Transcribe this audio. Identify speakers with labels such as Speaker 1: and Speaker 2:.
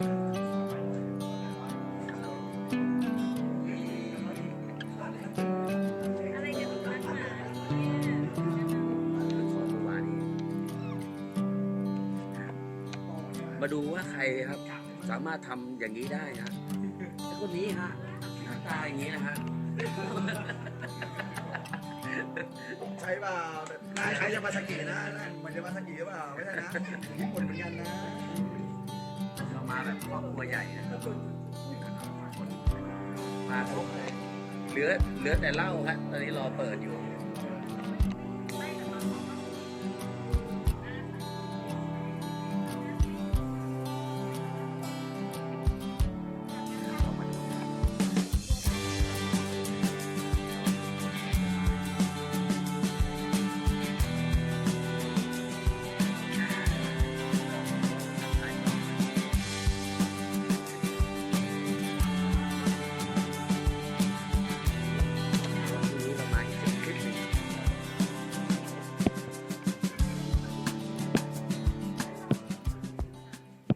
Speaker 1: มาดูว่าใครครับสามารถทำอย่างนี้ได้นะคนนี้ฮะหน้าตาอย่างนี้นะฮะ
Speaker 2: ใช่เปล่าใครใครจะมาสกีนะ มันจะมาสกีหรือเปล่า ไม่ใช่นะญี่ปุ่นเหมือนกันนะ
Speaker 1: ครอบครัวใหญ่นะครับมาครบเหลือเหลือแต่เหล้าครับตอนนี้รอเปิดอยู่